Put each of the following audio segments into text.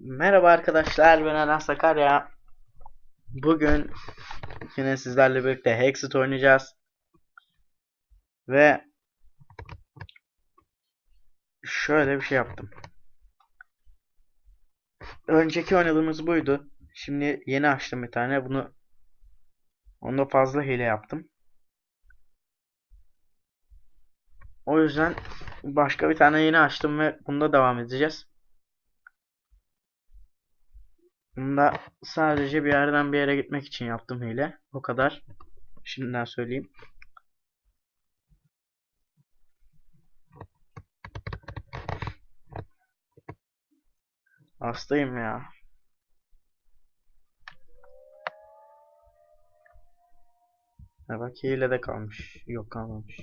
Merhaba arkadaşlar ben Aras Sakarya. Bugün yine sizlerle birlikte Hexit oynayacağız. Ve şöyle bir şey yaptım. Önceki oynadığımız buydu. Şimdi yeni açtım bir tane. Bunu onda fazla hile yaptım. O yüzden başka bir tane yeni açtım ve bunda devam edeceğiz. Bunda sadece bir yerden bir yere gitmek için yaptım hile. O kadar. Şimdiden söyleyeyim. Hastayım ya. Ha bak hile de kalmış. Yok kalmamış.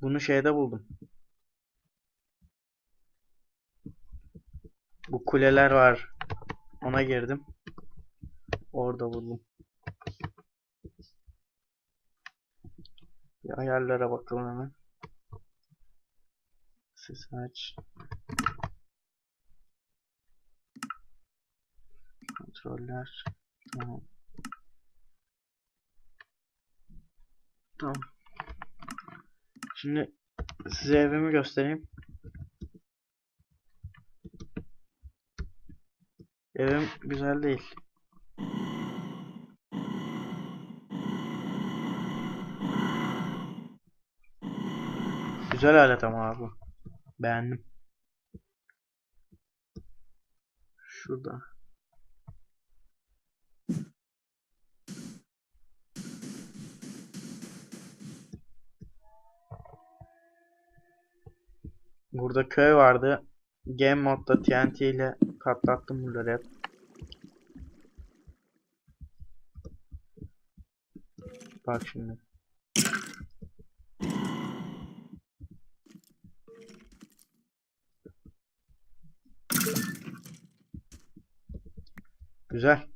Bunu şeyde buldum. Bu kuleler var. Ona girdim. Orada buldum. Bir ayarlara bakalım hemen. Ses aç. Kontroller. Tamam. Tamam. Şimdi size evimi göstereyim. Evim güzel değil. Güzel alet ama abi. Beğendim. Şurada. Burada köy vardı. Game modda TNT ile patlattım buraları hep. Bak şimdi. Güzel.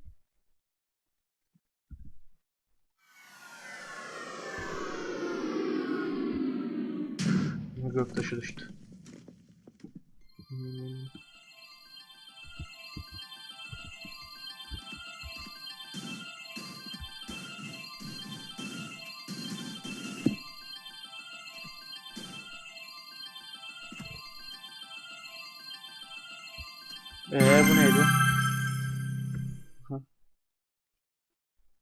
Ee bu neydi?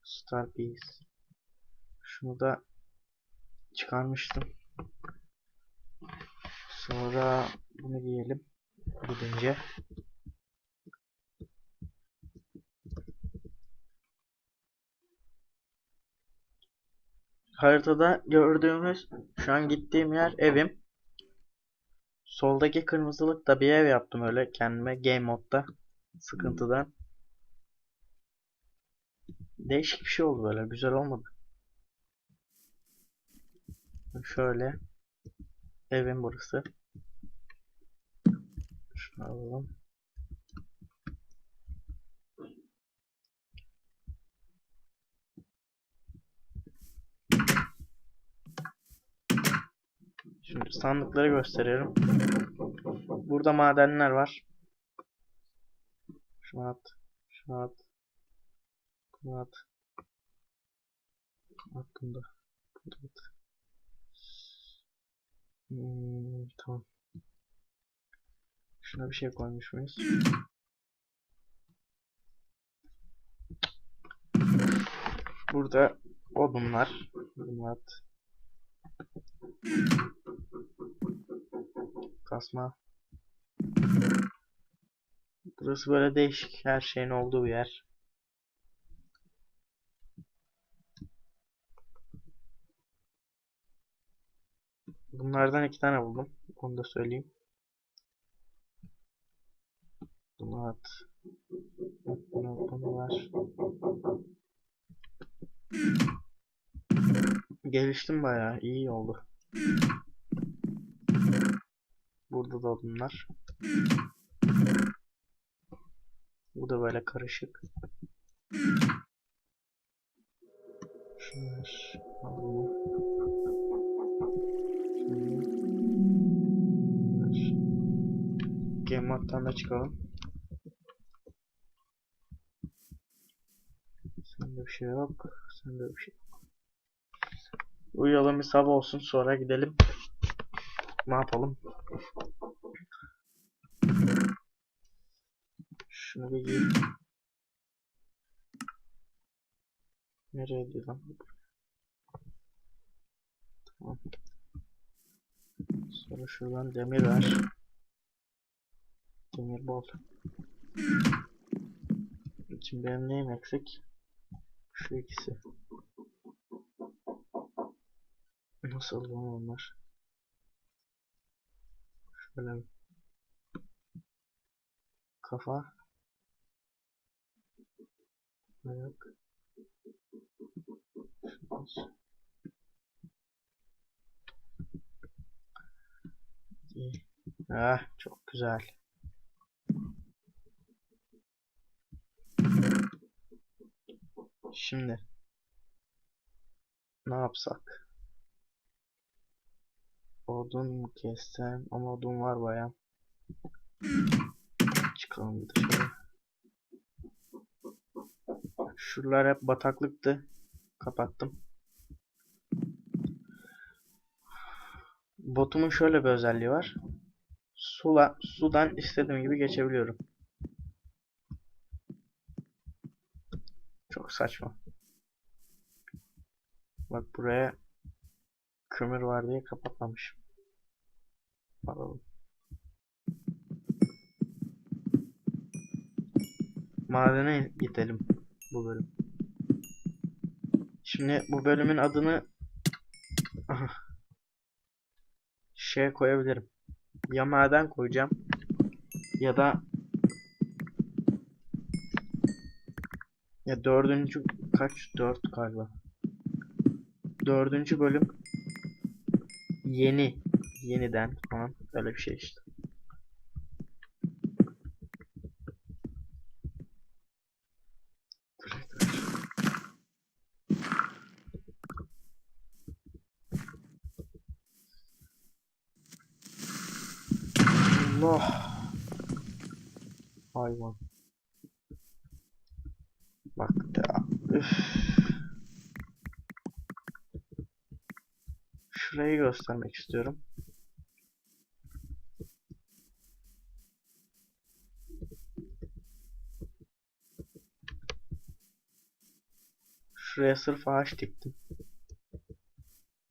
Star Piece. Şunu da çıkarmıştım. Sonra bunu giyelim. Gidince. Haritada gördüğümüz şu an gittiğim yer evim. Soldaki kırmızılık da bir ev yaptım öyle kendime game modda sıkıntıdan. Değişik bir şey oldu böyle güzel olmadı. Şöyle evim burası. Şunu alalım. Şimdi sandıkları gösteriyorum. Burada madenler var. Şunu at. Şunu at. Bunu at. At bunu. Hmm, tamam. Şuna bir şey koymuş muyuz? Burada odunlar. Bunu at. Kasma. Burası böyle değişik. Her şeyin olduğu bir yer. Bunlardan iki tane buldum. Onu da söyleyeyim. Bunu at. Bunu, bunu ver. Geliştim bayağı iyi oldu. Burada da bunlar. Bu da böyle karışık. Şunlar. Game Mod'dan da çıkalım. Sende bir şey yok. Sende bir şey yok. Uyuyalım bir sabah olsun sonra gidelim. Ne yapalım? Şunu bir giy. Nereye lan? Tamam. Sonra şuradan demir ver. Demir bol. Şimdi benim neyim eksik? Şu ikisi. Nasıl lan onlar? Şöyle kafa ayak Şurası. İyi. Ah çok güzel. Şimdi ne yapsak? Odun kessem? Ama odun var baya. Çıkalım bir dışarı. Şuralar hep bataklıktı. Kapattım. Botumun şöyle bir özelliği var. Sula, sudan istediğim gibi geçebiliyorum. Çok saçma. Bak buraya kömür var diye kapatmamışım. Bakalım. Madene gidelim bu bölüm. Şimdi bu bölümün adını şey koyabilirim. Ya maden koyacağım ya da ya dördüncü kaç dört galiba. Dördüncü bölüm yeni yeniden falan öyle bir şey işte. Allah. Hayvan. Bak ya. Üf. Şurayı göstermek istiyorum. Şuraya sırf ağaç diktim.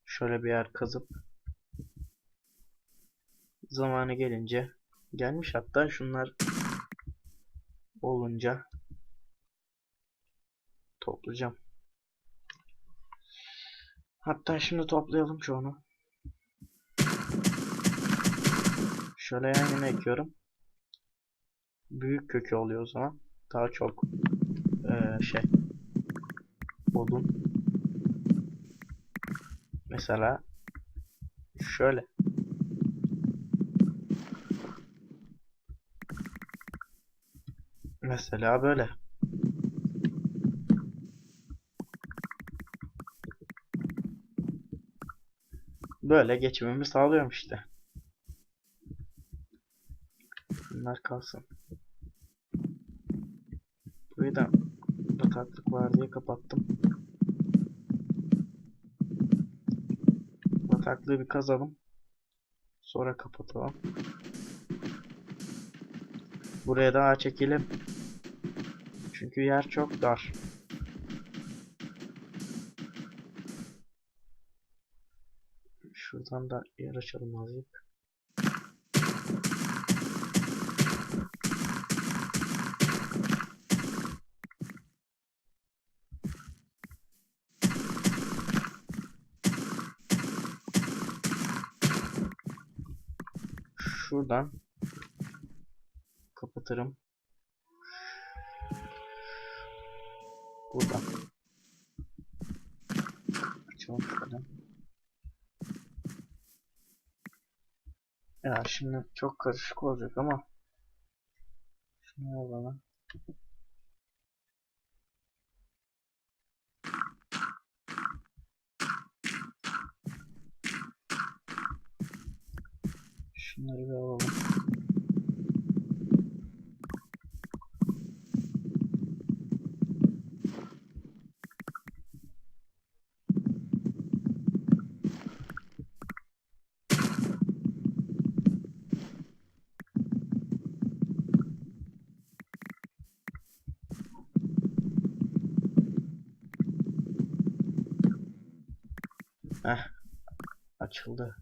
Şöyle bir yer kazıp zamanı gelince gelmiş hatta şunlar olunca toplayacağım. Hatta şimdi toplayalım çoğunu. Şöyle yan yana ekiyorum. Büyük kökü oluyor o zaman. Daha çok eee, şey odun. Mesela şöyle. Mesela böyle. Böyle geçimimi sağlıyorum işte. Bunlar kalsın. Burayı da bataklık var diye kapattım. Bataklığı bir kazalım. Sonra kapatalım. Buraya daha çekelim. Çünkü yer çok dar. Şuradan da yer açalım azıcık. Şuradan kapatırım. Buradan. Açalım şuradan. Ya şimdi çok karışık olacak ama şunu al bana. Şunları bir alalım. Heh. Açıldı.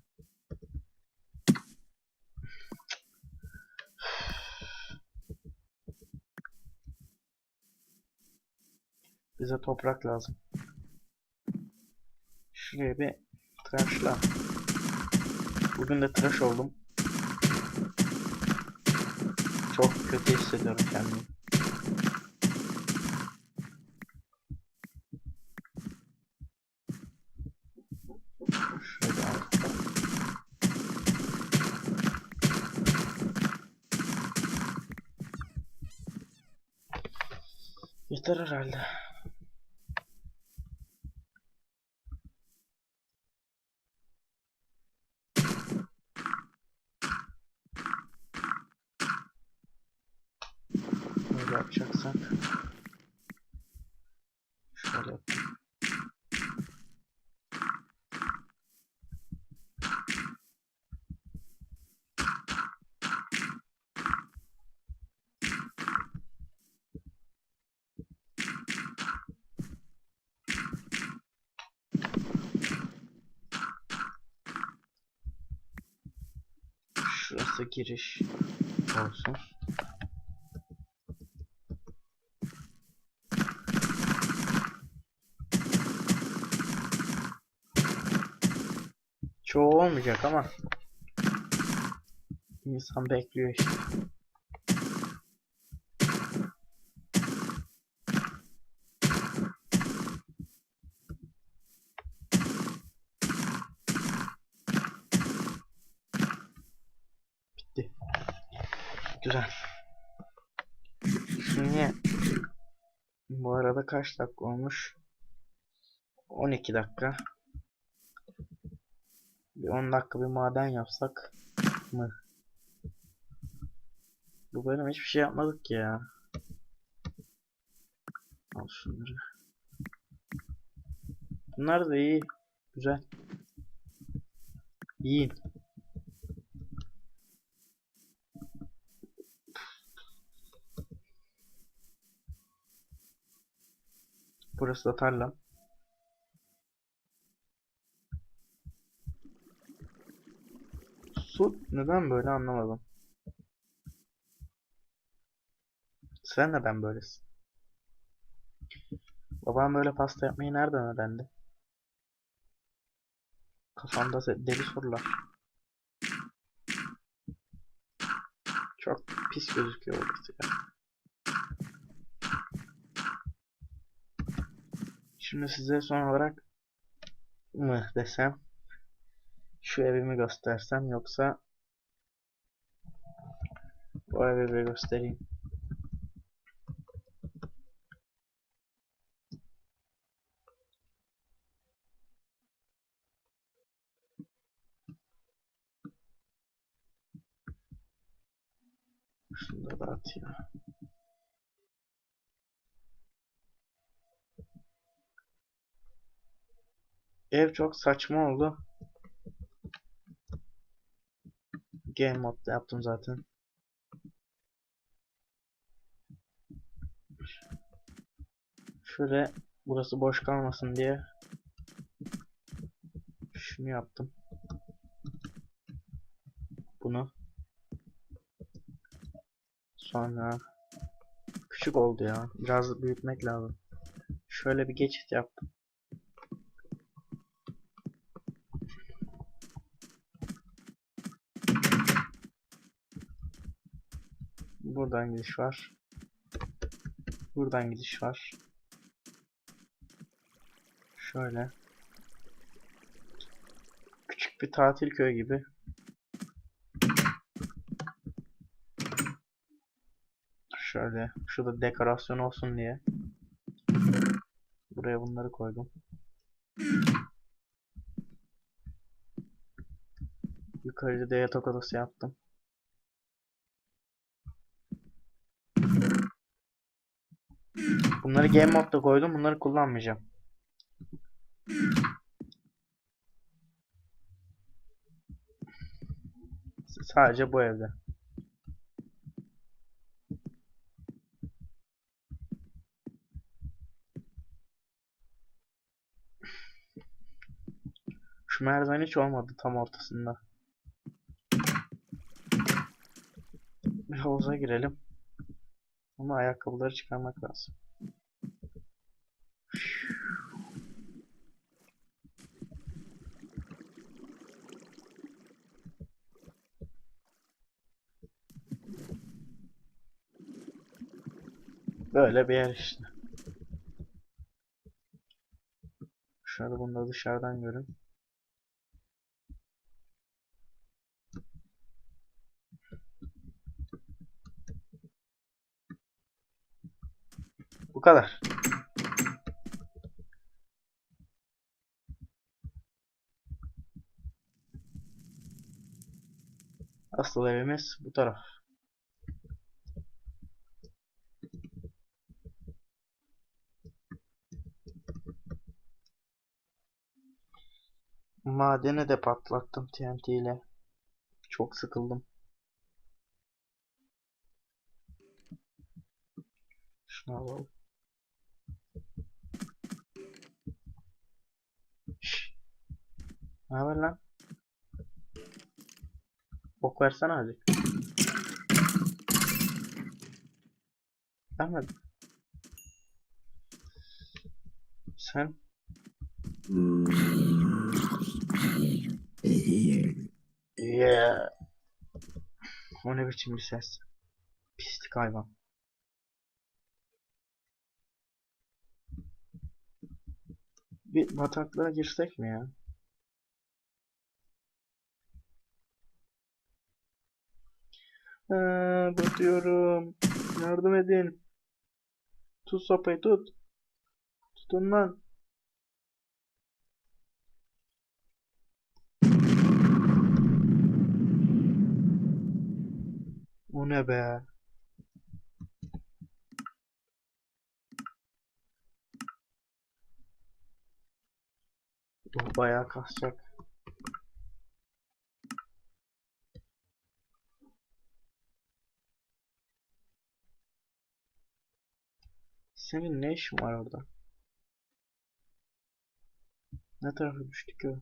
Bize toprak lazım. Şuraya bir tıraşla. Bugün de tıraş oldum. Çok kötü hissediyorum kendimi. тероральне. Şurası giriş olsun. Çoğu olmayacak ama insan bekliyor işte. Güzel. Şimdi bu arada kaç dakika olmuş? 12 dakika. Bir 10 dakika bir maden yapsak mı? Bu bölüm hiçbir şey yapmadık ya. Al şunları. Bunlar da iyi. Güzel. İyi. Burası da tarla. Su neden böyle anlamadım. Sen neden böylesin? Babam böyle pasta yapmayı nereden öğrendi? Kafamda deli sorular. Çok pis gözüküyor orası ya. Şimdi size son olarak mı desem şu evimi göstersem yoksa o evi bir göstereyim. Şunu da dağıt Ev çok saçma oldu. Game modda yaptım zaten. Şöyle burası boş kalmasın diye şunu yaptım. Bunu sonra küçük oldu ya. Biraz büyütmek lazım. Şöyle bir geçit yaptım. Buradan gidiş var. Buradan gidiş var. Şöyle. Küçük bir tatil köyü gibi. Şöyle. Şurada dekorasyon olsun diye. Buraya bunları koydum. Yukarıda da yatak odası yaptım. Bunları game modda koydum. Bunları kullanmayacağım. Sadece bu evde. Şu merdiven hiç olmadı tam ortasında. Bir havuza girelim. Ama ayakkabıları çıkarmak lazım. Böyle bir yer işte. Şöyle bunu da dışarıdan görün. Bu kadar. Asıl evimiz bu taraf. Madeni de patlattım TNT ile. Çok sıkıldım. Şunu alalım. Ne haber lan? Ok versene hadi. Vermedim. Sen Yeah. O ne biçim bir ses? Pislik hayvan. Bir bataklığa girsek mi ya? Aa, batıyorum. Yardım edin. Tut sopayı tut. Tutun lan. O ne be? Bu bayağı kasacak. Senin ne işin var orada? Ne tarafa düştük ya?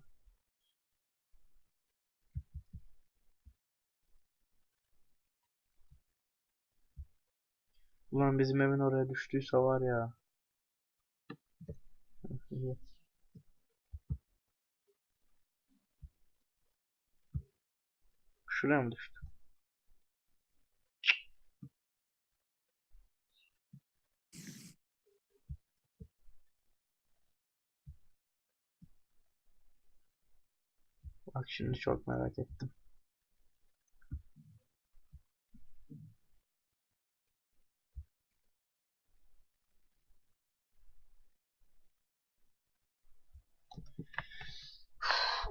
Ulan bizim evin oraya düştüyse var ya. Şuraya mı düştü? Bak şimdi çok merak ettim.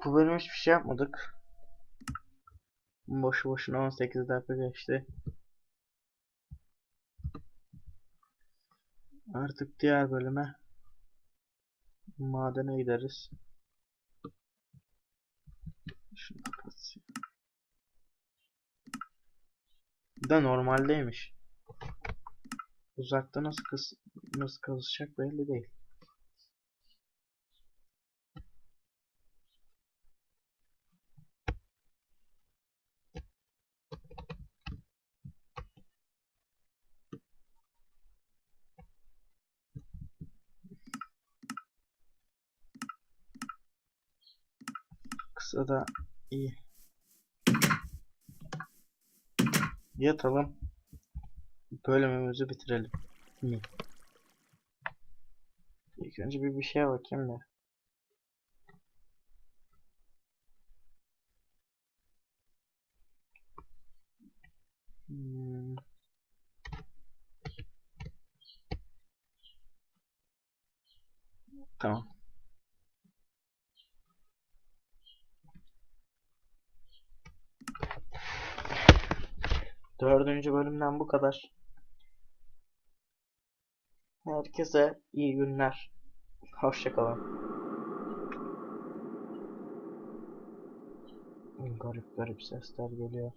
Bu bölüm hiçbir şey yapmadık. Boşu boşuna 18 dakika geçti. Artık diğer bölüme madene gideriz. Şunu kapatayım. Da normaldeymiş. Uzakta nasıl kız nasıl kazışacak belli değil. Kısa da iyi. Yatalım. Bölümümüzü bitirelim. İyi. İlk önce bir bir şeye bakayım da. Hmm. Tamam. Dördüncü bölümden bu kadar. Herkese iyi günler. Hoşçakalın. Garip garip sesler geliyor.